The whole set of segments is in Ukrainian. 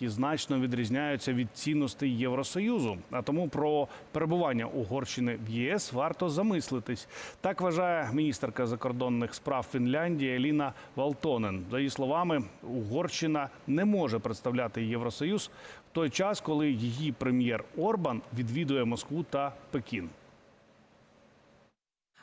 які значно відрізняються від цінностей Євросоюзу. А тому про перебування Угорщини в ЄС варто замислитись. Так вважає міністерка закордонних справ Фінляндії Еліна Валтонен. За її словами, Угорщина не може представляти Євросоюз в той час, коли її прем'єр Орбан відвідує Москву та Пекін.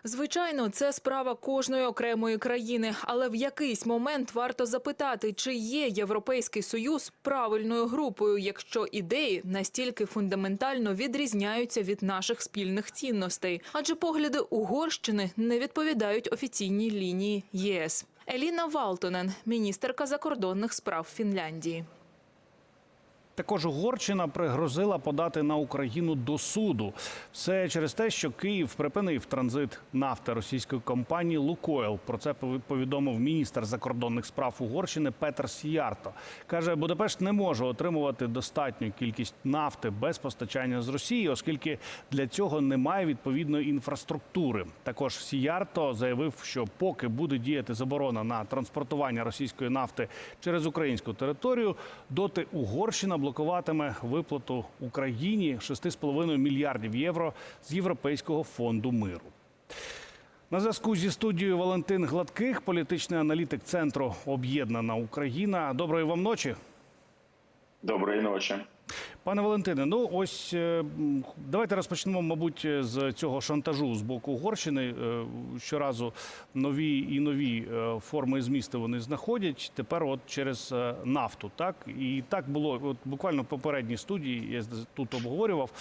Звичайно, це справа кожної окремої країни, але в якийсь момент варто запитати, чи є Європейський Союз правильною групою, якщо ідеї настільки фундаментально відрізняються від наших спільних цінностей, адже погляди Угорщини не відповідають офіційній лінії ЄС. Еліна Валтонен, міністерка закордонних справ Фінляндії. Також Угорщина пригрозила подати на Україну до суду. Все через те, що Київ припинив транзит нафти російської компанії Лукойл. Про це повідомив міністр закордонних справ Угорщини Петер Сіярто. каже, Будапешт не може отримувати достатню кількість нафти без постачання з Росії, оскільки для цього немає відповідної інфраструктури. Також Сіярто заявив, що поки буде діяти заборона на транспортування російської нафти через українську територію, доти Угорщина блокуватиме виплату Україні 6,5 мільярдів євро з Європейського фонду миру. На зв'язку зі студією Валентин Гладких, політичний аналітик центру Об'єднана Україна. Доброї вам ночі. Доброї ночі. Пане Валентине, ну ось е, давайте розпочнемо, мабуть, з цього шантажу з боку Угорщини. Е, Щоразу нові і нові е, форми і змісти вони знаходять. Тепер, от через нафту, так і так було. От буквально в попередній студії я тут обговорював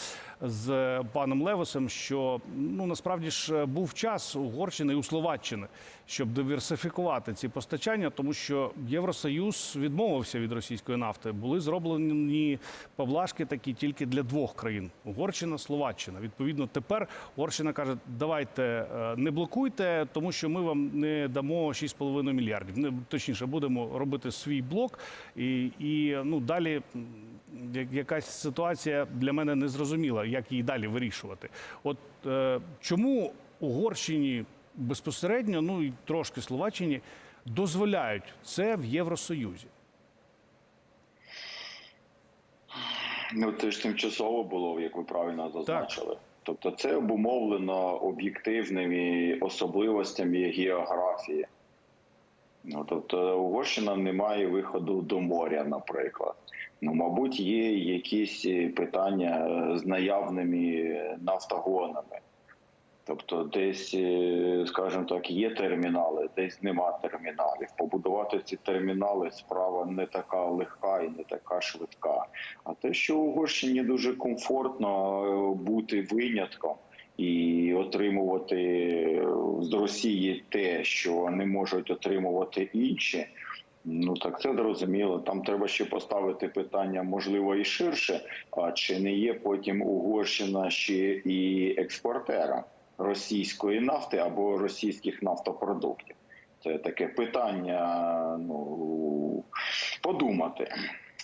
з паном Левосом, що ну насправді ж був час Угорщини і у Словаччини, щоб диверсифікувати ці постачання, тому що Євросоюз відмовився від російської нафти. Були зроблені поблажки такі тільки для двох країн: Угорщина, Словаччина. Відповідно, тепер Угорщина каже: давайте е, не блокуйте, тому що ми вам не дамо 6,5 мільярдів. Не точніше, будемо робити свій блок, і, і ну далі якась ситуація для мене незрозуміла, як її далі вирішувати. От е, чому Угорщині безпосередньо, ну і трошки Словаччині, дозволяють це в Євросоюзі? Ну це ж тимчасово було, як ви правильно зазначили. Тобто, це обумовлено об'єктивними особливостями географії. Ну, тобто, Угорщина не має виходу до моря, наприклад. Ну, мабуть, є якісь е, питання е, з наявними нафтогонами. Тобто, десь, е, скажімо так, є термінали, десь нема терміналів. Побудувати ці термінали справа не така легка і не така швидка. А те, що Угорщині дуже комфортно е, бути винятком і отримувати е, з Росії те, що не можуть отримувати інші. Ну так це зрозуміло. Там треба ще поставити питання, можливо, і ширше. А чи не є потім Угорщина ще і експортером російської нафти або російських нафтопродуктів? Це таке питання. Ну подумати.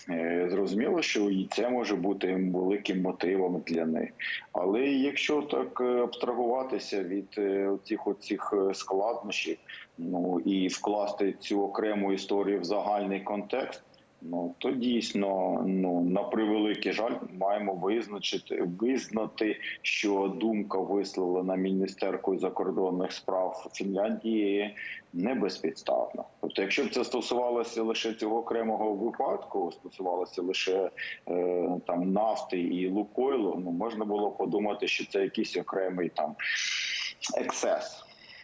Е, Зрозуміло, що і це може бути великим мотивом для них. Але якщо так е, абстрагуватися від е, цих оцих складнощів, ну і вкласти цю окрему історію в загальний контекст, ну то дійсно, ну на превеликий жаль, маємо визначити визнати, що думка висловлена міністеркою закордонних справ Фінляндії не безпідставна. Тобто, якщо б це стосувалося лише цього окремого випадку, стосувалося лише е, там нафти і лукойлу, ну можна було подумати, що це якийсь окремий там ексцес.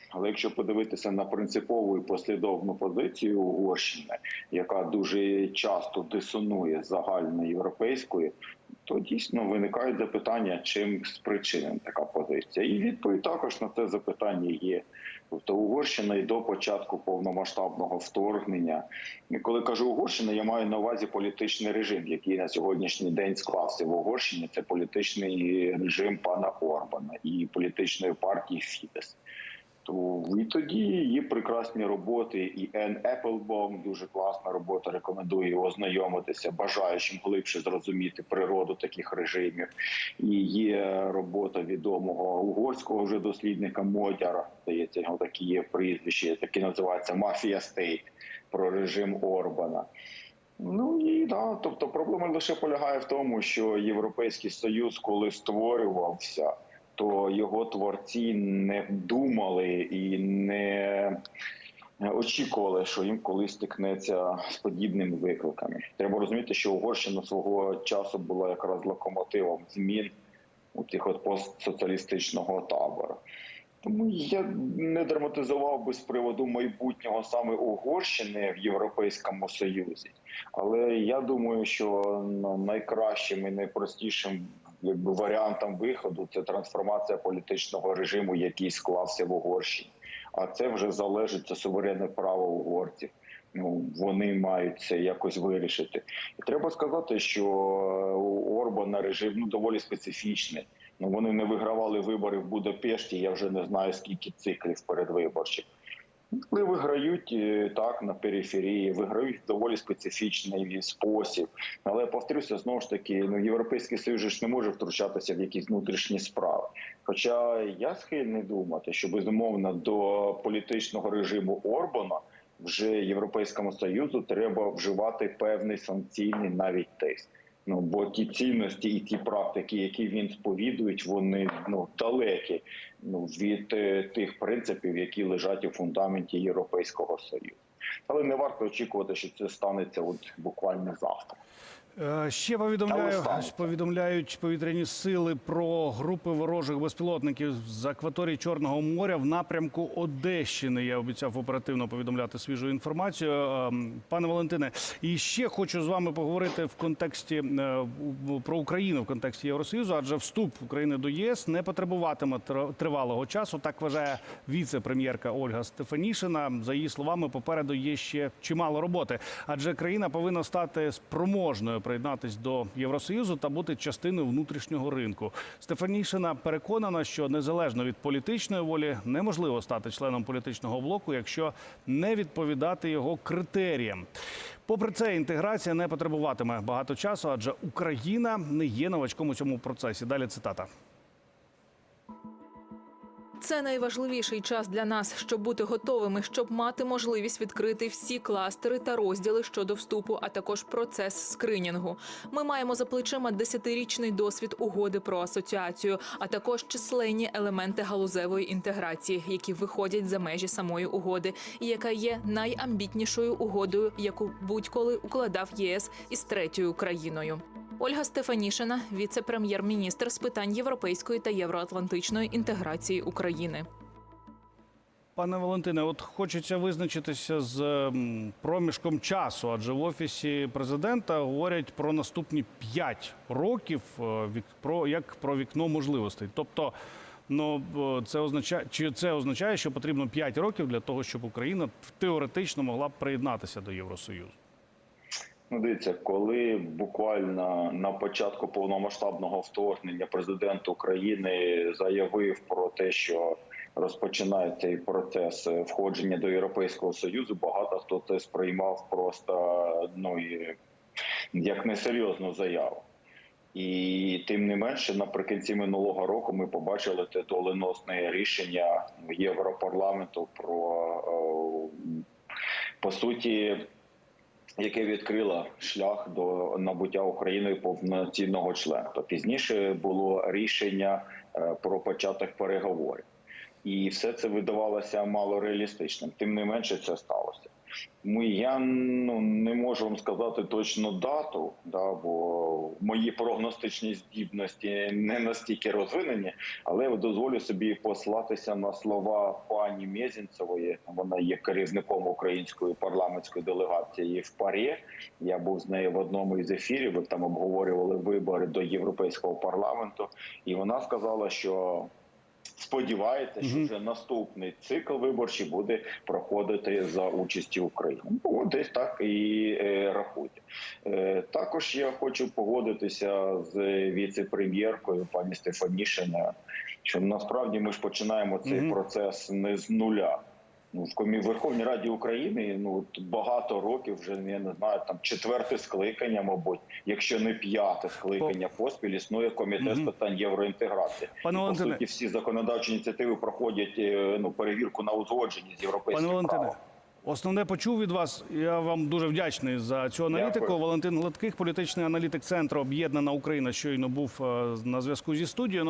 Але якщо подивитися на принципову і послідовну позицію Угорщини, яка дуже часто дисонує загальноєвропейською, то дійсно виникають запитання, чим спричинена така позиція. І відповідь також на це запитання є. Тобто Угорщина і до початку повномасштабного вторгнення. І коли кажу Угорщина, я маю на увазі політичний режим, який на сьогоднішній день склався в Угорщині. Це політичний режим пана Орбана і політичної партії Фідес. І тоді є прекрасні роботи, і Ен Еплбом дуже класна робота. Рекомендую ознайомитися, бажаючим глибше зрозуміти природу таких режимів. І є робота відомого угорського вже дослідника Модяра. Здається, його такі є прізвище, таке називається Мафія Стейт про режим Орбана. Ну і да, тобто проблема лише полягає в тому, що Європейський Союз, коли створювався, то його творці не думали і не очікували, що їм колись стикнеться з подібними викликами. Треба розуміти, що Угорщина свого часу була якраз локомотивом змін у тих от постсоціалістичного табору. Тому я не драматизував би з приводу майбутнього саме Угорщини в Європейському Союзі. Але я думаю, що ну, найкращим і найпростішим якби, варіантом виходу це трансформація політичного режиму, який склався в Угорщині. А це вже залежить це суверенне право угорців. Ну вони мають це якось вирішити. І треба сказати, що у Орбана режим ну доволі специфічний. Ну вони не вигравали вибори в Будапешті. Я вже не знаю скільки циклів передвиборчих. Але виграють е, так на периферії, виграють в доволі специфічний спосіб. Але повторюся, знову ж таки, ну європейський союз ж не може втручатися в якісь внутрішні справи. Хоча я схильний думати, що безумовно до політичного режиму Орбана вже європейському союзу треба вживати певний санкційний навіть тиск. Ну бо ті цінності і ті практики, які він сповідують, вони ну далекі ну від е, тих принципів, які лежать у фундаменті Європейського союзу. Але не варто очікувати, що це станеться от буквально завтра. Е, Ще повідомляю, повідомляють повітряні сили про групи ворожих безпілотників з акваторії Чорного моря в напрямку Одещини. Я обіцяв оперативно повідомляти свіжу інформацію. Ем, Пане Валентине, і ще хочу з вами поговорити в контексті е, про Україну в контексті Євросоюзу, адже вступ України до ЄС не потребуватиме тр- тривалого часу. Так вважає віце-прем'єрка Ольга Стефанішина. За її словами, попереду є ще чимало роботи, адже країна повинна стати спроможною приєднатись до Євросоюзу та бути частиною внутрішнього ринку. Стефанішина переконана, що незалежно від політичної волі неможливо стати членом політичного блоку, якщо не відповідати його критеріям. Попри це, інтеграція не потребуватиме багато часу, адже Україна не є новачком у цьому процесі. Далі цитата. Це найважливіший час для нас, щоб бути готовими, щоб мати можливість відкрити всі кластери та розділи щодо вступу, а також процес скринінгу. Ми маємо за плечима десятирічний досвід угоди про асоціацію, а також численні елементи галузевої інтеграції, які виходять за межі самої угоди, і яка є найамбітнішою угодою, яку будь-коли укладав ЄС із третьою країною. Ольга Стефанішина, віце-прем'єр-міністр з питань європейської та євроатлантичної інтеграції України. Пане Валентине, от хочеться визначитися з проміжком часу, адже в офісі президента говорять про наступні 5 років е, про як про вікно можливостей. Тобто, ну е, це означає, чи це означає, що потрібно 5 років для того, щоб Україна теоретично могла приєднатися до Євросоюзу. Ну, дивіться, коли буквально на початку повномасштабного вторгнення президент України заявив про те, що розпочинає цей процес входження до Європейського Союзу, багато хто це сприймав просто ну як несерйозну заяву. І тим не менше, наприкінці минулого року ми побачили те доленосне рішення Європарламенту про е, по суті яке відкрило шлях до набуття Україною повноцінного членства. Пізніше було рішення е, про початок переговорів, і все це видавалося мало реалістичним. Тим не менше, це сталося. Тому я ну не можу вам сказати точну дату, да, бо мої прогностичні здібності не настільки розвинені, але дозволю собі послатися на слова пані Мєзінцевої. Вона є керівником української парламентської делегації в Парі. Я був з нею в одному із ефірів. Там обговорювали вибори до європейського парламенту, і вона сказала, що сподівається, що вже наступний цикл виборчий буде проходити за участі України. Ну, десь так і рахують. рахуйте. Е, також я хочу погодитися з віце-прем'єркою пані Стефанішина, що насправді ми ж починаємо цей процес не з нуля. Ну, в комі- Верховній Раді України ну багато років вже я не знаю, там четверте скликання, мабуть, якщо не п'яте скликання поспіль існує комітет з питань євроінтеграції. Пане По суті, всі законодавчі ініціативи проходять е, ну перевірку на узгодженість з європейським Пане правом. Основне почув від вас. Я вам дуже вдячний за цю аналітику. Дякую. Валентин Гладких, політичний аналітик центру Об'єднана Україна, щойно був е, на зв'язку зі студією.